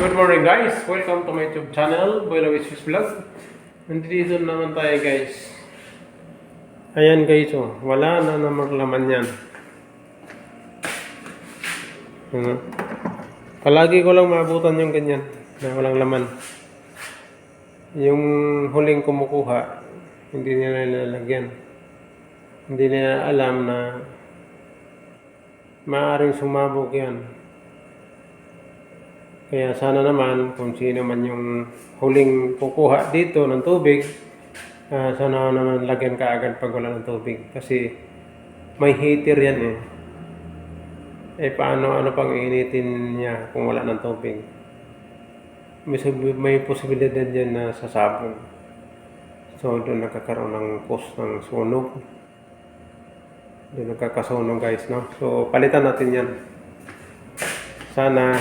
Good morning guys! Welcome to my YouTube channel, Boy Lawis Fish Vlog. Nandito naman tayo guys. Ayan guys oh, wala na namang laman yan. Ano? Palagi ko lang maabutan yung ganyan na walang laman. Yung huling kumukuha, hindi nila nilalagyan. Hindi nila alam na maaaring sumabog yan. Kaya sana naman kung sino man yung huling kukuha dito ng tubig, ah, sana naman lagyan ka agad pag wala ng tubig. Kasi may heater yan eh. Eh paano ano pang initin niya kung wala ng tubig? May, may posibilidad yan na sasabog. So doon nagkakaroon ng cause ng sunog. Doon nagkakasunog guys, no? So palitan natin yan. Sana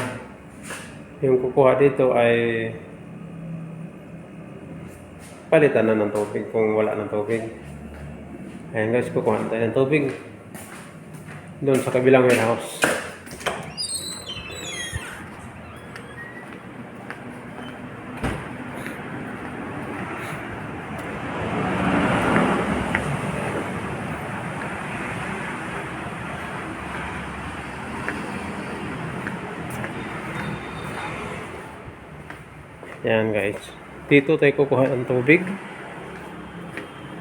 yung kukuha dito ay palitan na ng tubig kung wala ng tubig. Ayan guys, kukuha tayo ng tubig. Doon sa kabilang warehouse. Ayan guys. Dito tayo kukuha ng tubig.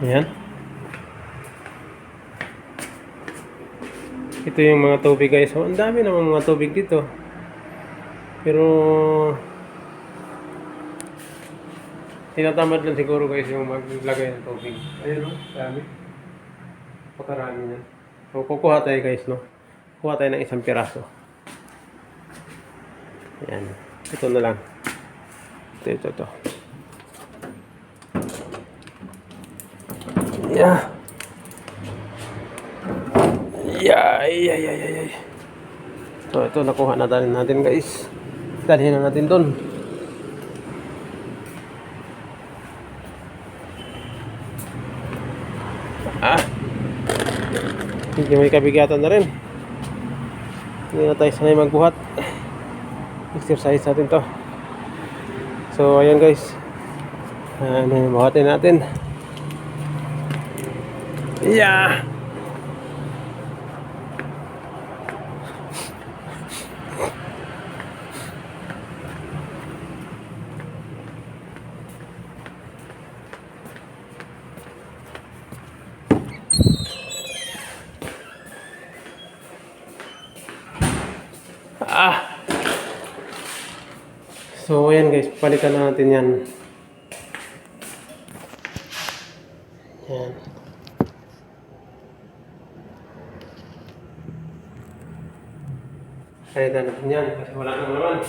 Ayan. Ito yung mga tubig guys. So, ang dami naman mga tubig dito. Pero tinatamad lang siguro guys yung maglagay ng tubig. Ayun o, dami. Pakarami niyan. So, kukuha tayo guys, no? Kukuha tayo ng isang piraso. Ayan. Ito na lang. Ito, ito, ito. Yeah. Yeah, yeah, yeah, yeah, yeah. So, ito, nakuha na dalhin natin, guys. Dalhin na natin doon. Ah. Hindi may kabigatan na rin. Hindi na tayo sanay magbuhat. Exercise natin to. So, ayan guys. Ano yung buhatin natin. Yeah! Ah! So, ayan guys, palitan na natin yan. Yan. Palitan natin yan kasi wala nang laman.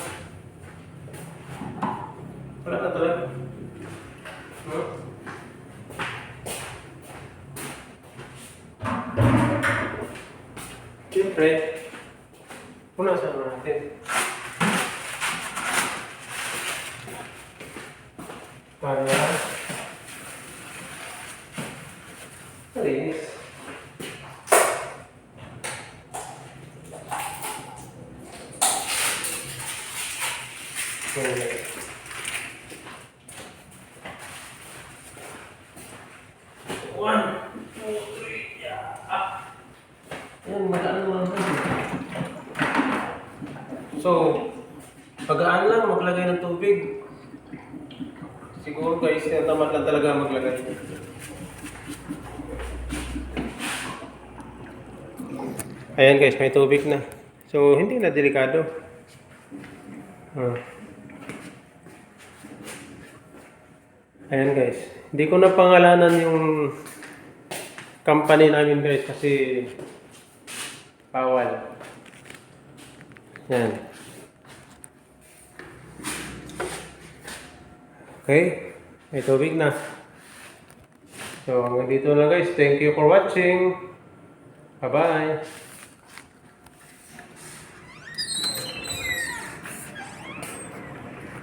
Wala na talaga. Huh? Siyempre, punasan na natin. Para malinis. Okay. One, two, three. Ah. So, pagaan lang maglagay ng tubig. Siguro guys, tamad lang talaga maglagay. Ayan guys, may tubig na. So, hindi na delikado. Ah. Ayan guys. Hindi ko na pangalanan yung company namin guys kasi bawal. Yan. Okay? May tubig na. So, hanggang dito na guys. Thank you for watching. Bye-bye.